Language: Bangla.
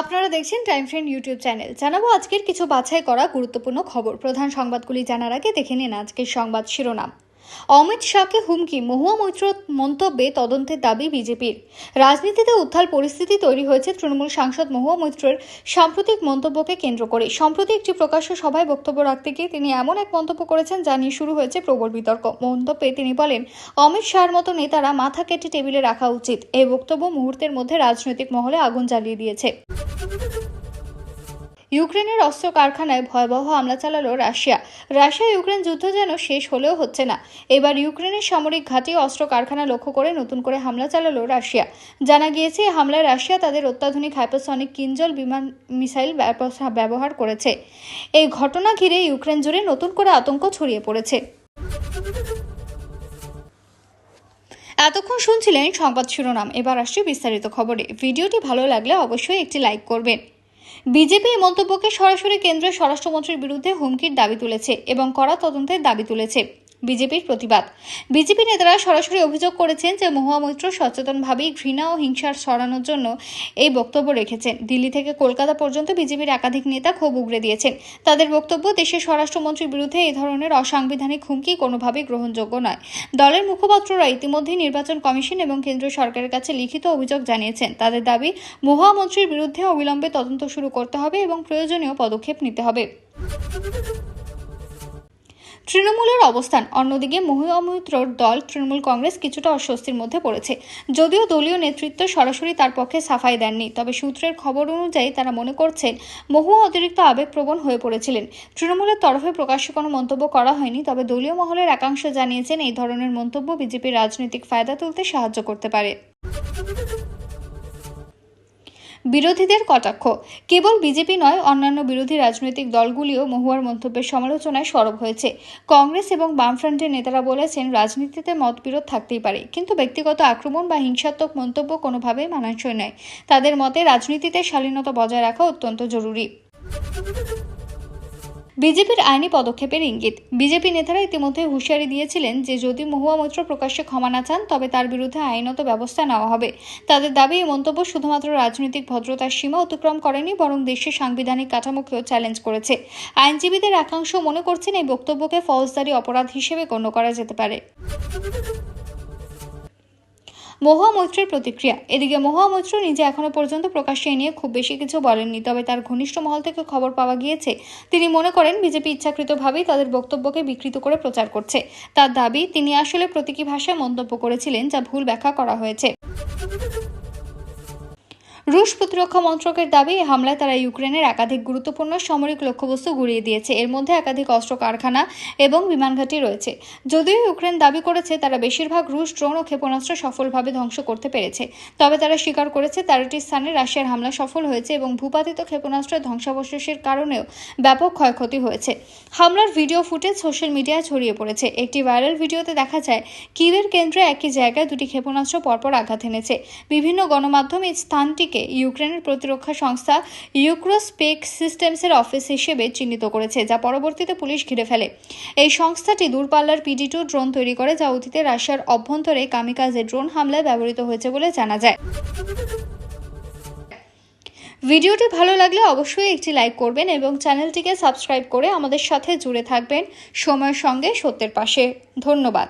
আপনারা দেখছেন টাইম ফ্রেন্ড ইউটিউব চ্যানেল জানাব আজকের কিছু বাছাই করা গুরুত্বপূর্ণ খবর। প্রধান সংবাদগুলি জানার আগে দেখে নিন আজকের সংবাদ শিরোনাম। অমিত শাহকে হুমকি, মহুয়া মৈত্র মন্তব্যে তদন্তের দাবি বিজেপির। রাজনীতিতে উত্থাল পরিস্থিতি তৈরি হয়েছে তৃণমূল সাংসদ মহুয়া মৈত্রের সাম্প্রতিক মন্তব্যকে কেন্দ্র করে। সম্প্রতি একটি প্রকাশ্য সভায় বক্তব্য রাখতে গিয়ে তিনি এমন এক মন্তব্য করেছেন যা নিয়ে শুরু হয়েছে প্রবল বিতর্ক। মন্তব্যে তিনি বলেন, অমিত শাহর মতো নেতারা মাথা কেটে টেবিলে রাখা উচিত। এই বক্তব্য মুহূর্তের মধ্যে রাজনৈতিক মহলে আগুন জ্বালিয়ে দিয়েছে। ইউক্রেনের অস্ত্র কারখানায় ভয়াবহ হামলা চালালো রাশিয়া। রাশিয়া ইউক্রেন যুদ্ধ যেন শেষ হলেও হচ্ছে না। এবার ইউক্রেনের সামরিক ঘাঁটি অস্ত্র কারখানা লক্ষ্য করে নতুন করে হামলা চালালো রাশিয়া। জানা গিয়েছে হামলায় রাশিয়া তাদের অত্যাধুনিক হাইপারসনিক কিঞ্জল বিমান মিসাইল ব্যবহার করেছে। এই ঘটনা ঘিরে ইউক্রেন জুড়ে নতুন করে আতঙ্ক ছড়িয়ে পড়েছে। এতক্ষণ শুনছিলেন সংবাদ শিরোনাম। এবার আসছে বিস্তারিত খবরে। ভিডিওটি ভালো লাগলে অবশ্যই একটি লাইক করবেন। বিজেপি এই মন্তব্যকে সরাসরি কেন্দ্রীয় স্বরাষ্ট্রমন্ত্রীর বিরুদ্ধে হুমকির দাবি তুলেছে এবং কড়া তদন্তের দাবি তুলেছে। বিজেপির প্রতিবাদ। বিজেপি নেতারা সরাসরি অভিযোগ করেছেন যে মহুয়া মৈত্র সচেতনভাবেই ঘৃণা ও হিংসার সরানোর জন্য এই বক্তব্য রেখেছেন। দিল্লি থেকে কলকাতা পর্যন্ত বিজেপির একাধিক নেতা ক্ষোভ উগড়ে দিয়েছেন। তাদের বক্তব্য, দেশের স্বরাষ্ট্রমন্ত্রীর বিরুদ্ধে এই ধরনের অসাংবিধানিক হুমকি কোনোভাবেই গ্রহণযোগ্য নয়। দলের মুখপাত্ররা ইতিমধ্যেই নির্বাচন কমিশন এবং কেন্দ্রীয় সরকারের কাছে লিখিত অভিযোগ জানিয়েছেন। তাদের দাবি, মহুয়া মন্ত্রীর বিরুদ্ধে অবিলম্বে তদন্ত শুরু করতে হবে এবং প্রয়োজনীয় পদক্ষেপ নিতে হবে। তৃণমূলের অবস্থান। অন্যদিকে মহুয়া দল তৃণমূল কংগ্রেস কিছুটা অস্বস্তির মধ্যে পড়েছে। যদিও দলীয় নেতৃত্ব সরাসরি তার পক্ষে সাফাই দেননি, তবে সূত্রের খবর অনুযায়ী তারা মনে করছেন, মহুয়া অতিরিক্ত আবেগপ্রবণ হয়ে পড়েছিলেন। তৃণমূলের তরফে প্রকাশ্যে কোনো মন্তব্য করা হয়নি, তবে দলীয় মহলের একাংশ জানিয়েছেন এই ধরনের মন্তব্য বিজেপির রাজনৈতিক ফায়দা তুলতে সাহায্য করতে পারে। বিরোধীদের কটাক্ষ। কেবল বিজেপি নয়, অন্যান্য বিরোধী রাজনৈতিক দলগুলিও মহুয়ার মন্তব্যের সমালোচনায় সরব হয়েছে। কংগ্রেস এবং বামফ্রন্টের নেতারা বলেছেন, রাজনীতিতে মতবিরোধ থাকতেই পারে, কিন্তু ব্যক্তিগত আক্রমণ বা হিংসাত্মক মন্তব্য কোনোভাবেই মানানসই নয়। তাদের মতে, রাজনীতিতে শালীনতা বজায় রাখা অত্যন্ত জরুরি। বিজেপির আইনি পদক্ষেপের ইঙ্গিত। বিজেপি নেতারা ইতিমধ্যে হুঁশিয়ারি দিয়েছিলেন যে, যদি মহুয়া মৈত্র প্রকাশ্যে ক্ষমা না চান, তবে তার বিরুদ্ধে আইনত ব্যবস্থা নেওয়া হবে। তাদের দাবি, এই মন্তব্য শুধুমাত্র রাজনৈতিক ভদ্রতার সীমা অতিক্রম করেনি, বরং দেশের সাংবিধানিক কাঠামোকেও চ্যালেঞ্জ করেছে। আইনজীবীদের একাংশ মনে করছেন, এই বক্তব্যকে ফৌজদারি অপরাধ হিসেবে গণ্য করা যেতে পারে। মহুয়া মৈত্রের প্রতিক্রিয়া। এদিকে মহামৈত্র নিজে এখনও পর্যন্ত প্রকাশ্যে নিয়ে খুব বেশি কিছু বলেননি, তবে তার ঘনিষ্ঠ মহল থেকে খবর পাওয়া গিয়েছে, তিনি মনে করেন বিজেপি ইচ্ছাকৃতভাবেই তাদের বক্তব্যকে বিকৃত করে প্রচার করছে। তার দাবি, তিনি আসলে প্রতীকী ভাষায় মন্তব্য করেছিলেন, যা ভুল ব্যাখ্যা করা হয়েছে। রুশ প্রতিরক্ষা মন্ত্রকের দাবি এই হামলায় তারা ইউক্রেনের একাধিক গুরুত্বপূর্ণ সামরিক লক্ষ্যবস্তু গুড়িয়ে দিয়েছে। এর মধ্যে একাধিক অস্ত্র কারখানা এবং বিমানঘাঁটি রয়েছে। যদিও ইউক্রেন দাবি করেছে, তারা বেশিরভাগ রুশ ড্রোন ও ক্ষেপণাস্ত্র সফলভাবে ধ্বংস করতে পেরেছে। তবে তারা স্বীকার করেছে, তেরোটি স্থানে রাশিয়ার হামলা সফল হয়েছে এবং ভূপাতিত ক্ষেপণাস্ত্রের ধ্বংসাবশেষের কারণেও ব্যাপক ক্ষয়ক্ষতি হয়েছে। হামলার ভিডিও ফুটেজ সোশ্যাল মিডিয়ায় ছড়িয়ে পড়েছে। একটি ভাইরাল ভিডিওতে দেখা যায় কিভের কেন্দ্রে একই জায়গায় দুটি ক্ষেপণাস্ত্র পরপর আঘাত এনেছে। বিভিন্ন গণমাধ্যম এই স্থানটিকে ইউক্রেনের প্রতিরক্ষা সংস্থা ইউক্রোস্পেক সিস্টেমসের অফিস হিসেবে চিহ্নিত করেছে, যা পরবর্তীতে পুলিশ ঘিরে ফেলে। এই সংস্থাটি দূরপাল্লার পিডি টু ড্রোন তৈরি করে, যা অতীতে রাশিয়ার অভ্যন্তরে কামিকাজে ড্রোন হামলায় ব্যবহৃত হয়েছে বলে জানা যায়। ভিডিওটি ভালো লাগলে অবশ্যই একটি লাইক করবেন এবং চ্যানেলটিকে সাবস্ক্রাইব করে আমাদের সাথে জুড়ে থাকবেন। সময়ের সঙ্গে সত্যের পাশে। ধন্যবাদ।